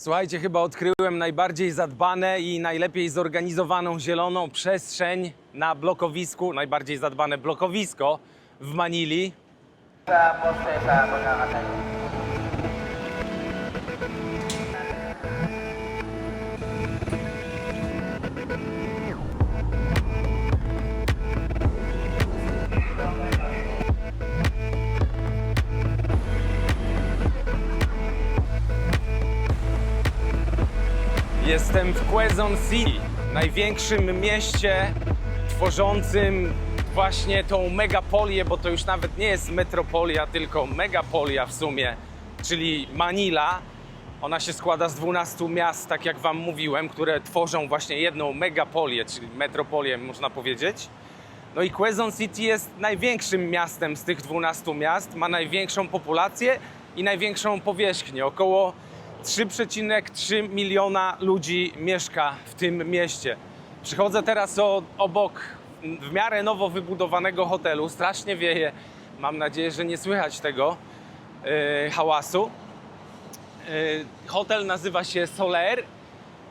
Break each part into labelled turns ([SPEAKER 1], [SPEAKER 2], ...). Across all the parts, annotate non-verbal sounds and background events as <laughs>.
[SPEAKER 1] Słuchajcie, chyba odkryłem najbardziej zadbane i najlepiej zorganizowaną zieloną przestrzeń na blokowisku, najbardziej zadbane blokowisko w Manili.
[SPEAKER 2] sa sa pagkakatayo.
[SPEAKER 1] Jestem w Quezon City, największym mieście tworzącym właśnie tą megapolię, bo to już nawet nie jest metropolia, tylko megapolia w sumie, czyli Manila. Ona się składa z 12 miast, tak jak Wam mówiłem, które tworzą właśnie jedną megapolię, czyli metropolię, można powiedzieć. No i Quezon City jest największym miastem z tych 12 miast, ma największą populację i największą powierzchnię. Około 3,3 miliona ludzi mieszka w tym mieście. Przychodzę teraz obok w miarę nowo wybudowanego hotelu. Strasznie wieje. Mam nadzieję, że nie słychać tego yy, hałasu. Yy, hotel nazywa się Soler.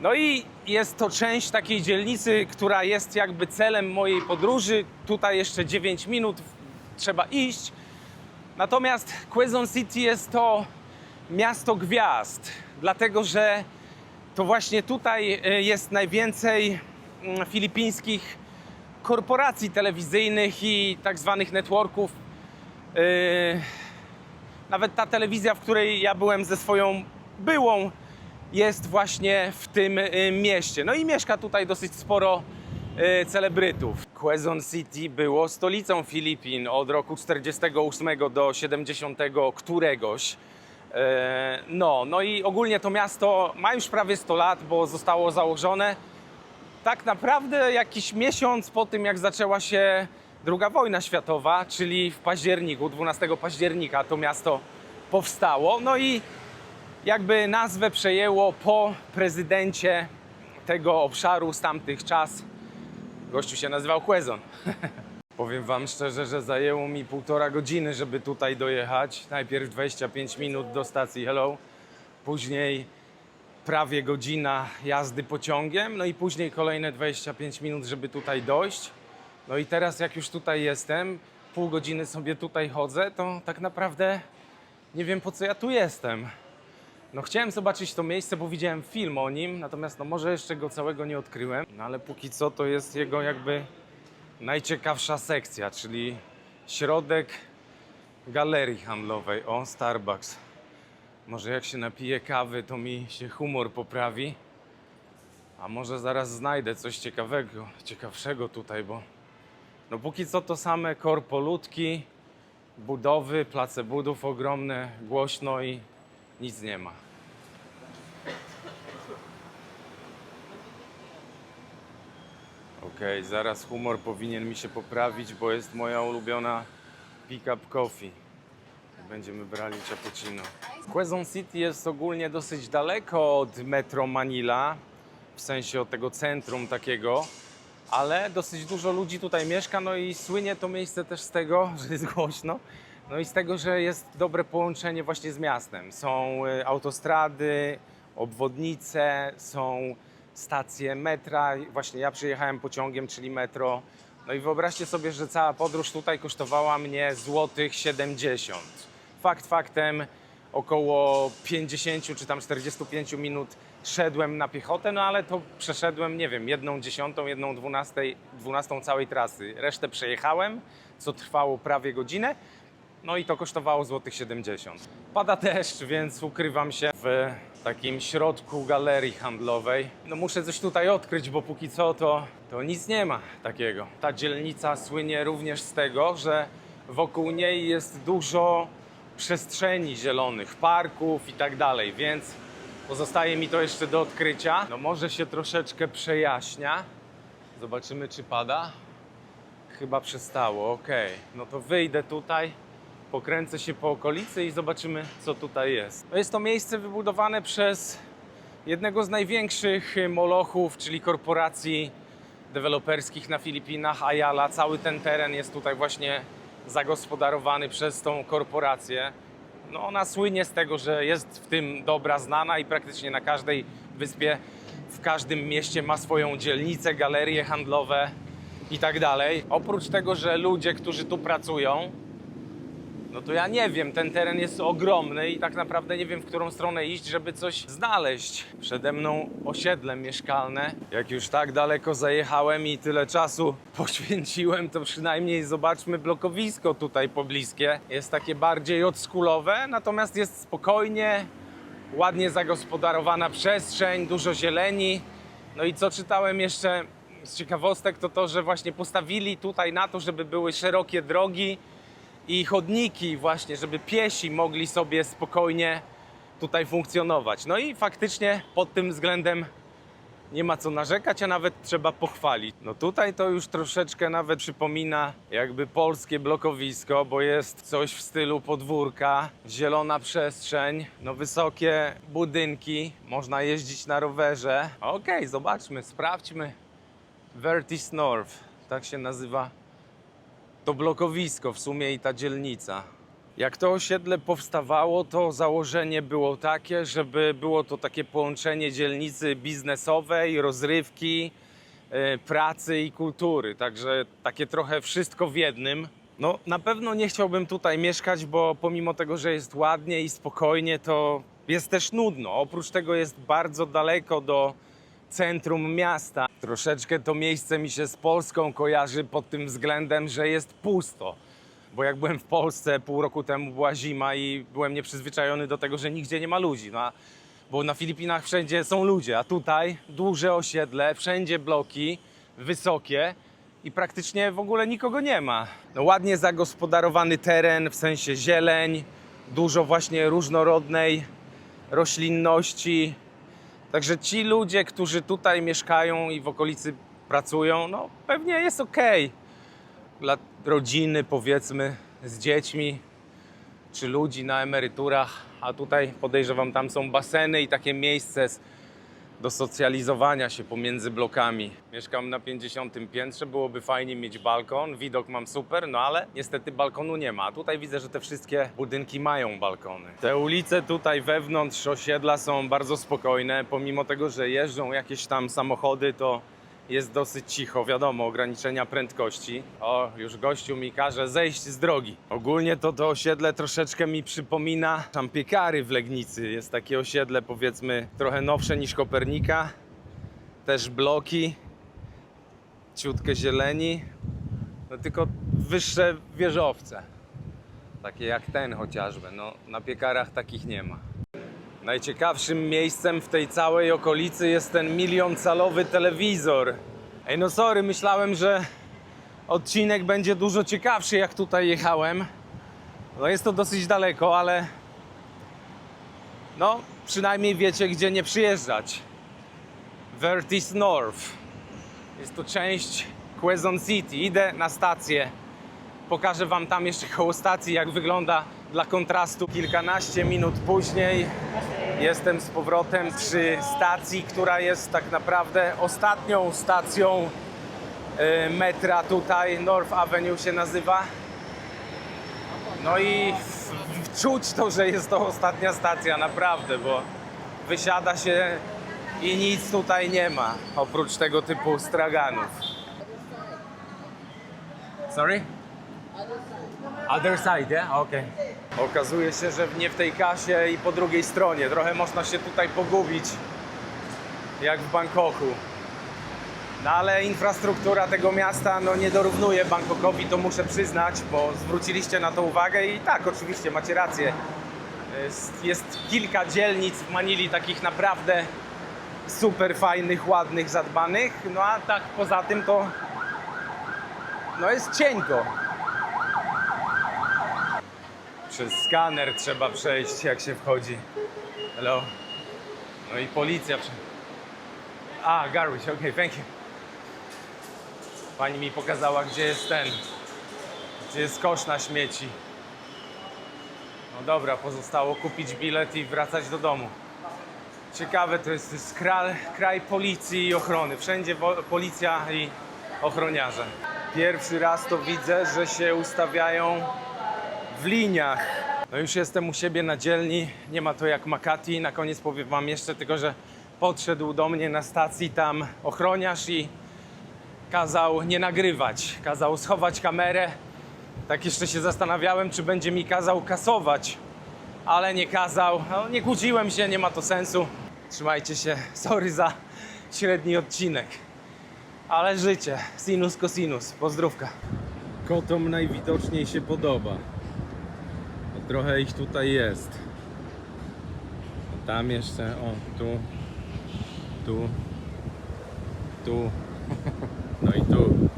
[SPEAKER 1] No i jest to część takiej dzielnicy, która jest jakby celem mojej podróży. Tutaj jeszcze 9 minut trzeba iść. Natomiast Quezon City jest to miasto gwiazd, dlatego że to właśnie tutaj y, jest najwięcej mm, filipińskich korporacji telewizyjnych i tak zwanych networków. Yy, Nawet ta telewizja, w której ja byłem ze swoją byłą, jest właśnie w tym y, mieście. No i mieszka tutaj dosyć sporo celebrytów. Quezon City było stolicą Filipin od roku 48 do 70 któregoś. E, No, no i ogólnie to miasto ma już prawie 100 lat, bo zostało założone tak naprawdę jakiś miesiąc po tym, jak zaczęła się II wojna światowa, czyli w październiku, 12 października to miasto powstało. No i jakby nazwę przejęło po prezydencie tego obszaru z tamtych czas. Gościu się nazywał Quezon. <laughs> Powiem wam szczerze, że zajęło mi półtora godziny, żeby tutaj dojechać. Najpierw 25 minut do stacji Hello, później prawie godzina jazdy pociągiem, no i później kolejne 25 minut, żeby tutaj dojść. No i teraz jak już tutaj jestem, pół godziny sobie tutaj chodzę, to tak naprawdę nie wiem po co ja tu jestem. No chciałem zobaczyć to miejsce, bo widziałem film o nim, natomiast no może jeszcze go całego nie odkryłem. No ale póki co to jest jego jakby najciekawsza sekcja, czyli środek galerii handlowej. O, Starbucks. Może jak się napiję kawy, to mi się humor poprawi. A może zaraz znajdę coś ciekawego, ciekawszego tutaj, bo no póki co to same korpolutki, budowy, place budów ogromne, głośno i nic nie ma. Okej, zaraz humor powinien mi się poprawić, bo jest moja ulubiona pick-up coffee. Będziemy brali cappuccino. Quezon City jest ogólnie dosyć daleko od metro Manila, w sensie od tego centrum takiego, ale dosyć dużo ludzi tutaj mieszka, no i słynie to miejsce też z tego, <laughs> że jest głośno, no i z tego, że jest dobre połączenie właśnie z miastem. Są y, autostrady, obwodnice, są stacje metra. Właśnie ja przyjechałem pociągiem, czyli metro. No i wyobraźcie sobie, że cała podróż tutaj kosztowała mnie złotych 70. Fakt faktem około 50 czy tam 45 minut szedłem na piechotę, no ale to przeszedłem, nie wiem, jedną dziesiątą, jedną dwunastej, dwunastą całej trasy. Resztę przejechałem, co trwało prawie godzinę. No i to kosztowało złotych 70. Pada deszcz, więc ukrywam się w takim środku galerii handlowej. No muszę coś tutaj odkryć, bo póki co to, to nic nie ma takiego. Ta dzielnica słynie również z tego, że wokół niej jest dużo przestrzeni zielonych, parków i tak dalej, więc pozostaje mi to jeszcze do odkrycia. No może się troszeczkę przejaśnia. Zobaczymy, czy pada. Chyba przestało, okej. No to wyjdę tutaj, pokręcę się po okolicy i zobaczymy, co tutaj jest. No jest to miejsce wybudowane przez jednego z największych y, molochów, czyli korporacji deweloperskich na Filipinach, Ayala. Cały ten teren jest tutaj właśnie zagospodarowany przez tą korporację. no ona słynie z tego, że jest w tym dobra znana i praktycznie na każdej wyspie, w każdym mieście ma swoją dzielnicę, galerie handlowe i tak dalej. Oprócz tego, że ludzie, którzy tu pracują, no to ja nie wiem, ten teren jest ogromny i tak naprawdę nie wiem, w którą stronę iść, żeby coś znaleźć. Przede mną osiedle mieszkalne. Jak już tak daleko zajechałem i tyle czasu <laughs> poświęciłem, to przynajmniej zobaczmy blokowisko tutaj pobliskie. Jest takie bardziej odskulowe, natomiast jest spokojnie, ładnie zagospodarowana przestrzeń, dużo zieleni. No i co czytałem jeszcze z ciekawostek, to to, że właśnie postawili tutaj na to, żeby były szerokie drogi i chodniki właśnie, żeby piesi mogli sobie spokojnie tutaj funkcjonować. No i faktycznie pod tym względem nie ma co narzekać, a nawet trzeba pochwalić. No tutaj to już troszeczkę nawet przypomina jakby polskie blokowisko, bo jest coś w stylu podwórka, zielona przestrzeń, no wysokie budynki, można jeździć na rowerze. Okej, zobaczmy, sprawdźmy. Vertis North, tak się nazywa to blokowisko w sumie i ta dzielnica. Jak to osiedle powstawało, to założenie było takie, żeby było to takie połączenie dzielnicy biznesowej, rozrywki, e, pracy i kultury. Także takie trochę wszystko w jednym. No, na pewno nie chciałbym tutaj mieszkać, bo pomimo tego, że jest ładnie i spokojnie, to jest też nudno. Oprócz tego jest bardzo daleko do centrum miasta. Troszeczkę to miejsce mi się z Polską kojarzy pod tym względem, że jest pusto. Bo jak byłem w Polsce pół roku temu była zima i byłem nieprzyzwyczajony do tego, że nigdzie nie ma ludzi. No, bo na Filipinach wszędzie są ludzie, a tutaj duże osiedle, wszędzie bloki, wysokie i praktycznie w ogóle nikogo nie ma. No, ładnie zagospodarowany teren, w sensie zieleń, dużo właśnie różnorodnej roślinności. Także ci ludzie, którzy tutaj mieszkają i w okolicy pracują, no pewnie jest ok. Dla rodziny, powiedzmy, z dziećmi, czy ludzi na emeryturach, a tutaj podejrzewam, tam są baseny i takie miejsce z- do socjalizowania się pomiędzy blokami. Mieszkam na 50 piętrze, byłoby fajnie mieć balkon, widok mam super, no ale niestety balkonu nie ma. Tutaj widzę, że te wszystkie budynki mają balkony. Te ulice tutaj wewnątrz osiedla są bardzo spokojne, pomimo tego, że jeżdżą jakieś tam samochody, to jest dosyć cicho, wiadomo, ograniczenia prędkości. O, już gościu mi każe zejść z drogi. Ogólnie to to osiedle troszeczkę mi przypomina tam piekary w Legnicy. Jest takie osiedle powiedzmy trochę nowsze niż Kopernika. Też bloki, ciutkę zieleni, no tylko wyższe wieżowce. Takie jak ten chociażby. No, na piekarach takich nie ma. Najciekawszym miejscem w tej całej okolicy jest ten milioncalowy telewizor. Ej, no sorry, myślałem, że odcinek będzie dużo ciekawszy, jak tutaj jechałem. No jest to dosyć daleko, ale no przynajmniej wiecie, gdzie nie przyjeżdżać. Vertis North. Jest to część Quezon City. Idę na stację. Pokażę Wam tam jeszcze koło stacji, jak wygląda dla kontrastu. Kilkanaście minut później jestem z powrotem przy stacji, która jest tak naprawdę ostatnią stacją e, metra tutaj. North Avenue się nazywa. No i czuć to, że jest to ostatnia stacja, naprawdę, bo wysiada się i nic tutaj nie ma, oprócz tego typu straganów. Sorry? Other side, yeah? Okazuje się, że nie w tej kasie i po drugiej stronie. Trochę można się tutaj pogubić, jak w Bangkoku. No ale infrastruktura tego miasta no, nie dorównuje Bangkokowi, to muszę przyznać, bo zwróciliście na to uwagę i tak, oczywiście, macie rację. Jest, jest kilka dzielnic w Manili takich naprawdę super fajnych, ładnych, zadbanych, no a tak poza tym to no jest cienko. Przez skaner trzeba przejść, jak się wchodzi. Hello. No i policja. A, garbage, okej, thank you. Pani mi pokazała, gdzie jest ten, gdzie jest kosz na śmieci. No dobra, pozostało kupić bilet i wracać do domu. Ciekawe to jest, to jest kraj, policji i ochrony. Wszędzie policja i ochroniarze. Pierwszy raz to widzę, że się ustawiają w liniach. No już jestem u siebie na dzielni, nie ma to jak Makati. Na koniec powiem wam jeszcze tylko, że podszedł do mnie na stacji tam ochroniarz i kazał nie nagrywać, kazał schować kamerę. Tak jeszcze się zastanawiałem, czy będzie mi kazał kasować, ale nie kazał. No, nie kłóciłem się, nie ma to sensu. Trzymajcie się, sorry za średni odcinek. Ale życie, sinus cosinus, pozdrówka. Kotom najwidoczniej się podoba. Trochę ich tutaj jest. Tam jeszcze, o, tu, tu, tu, no i tu.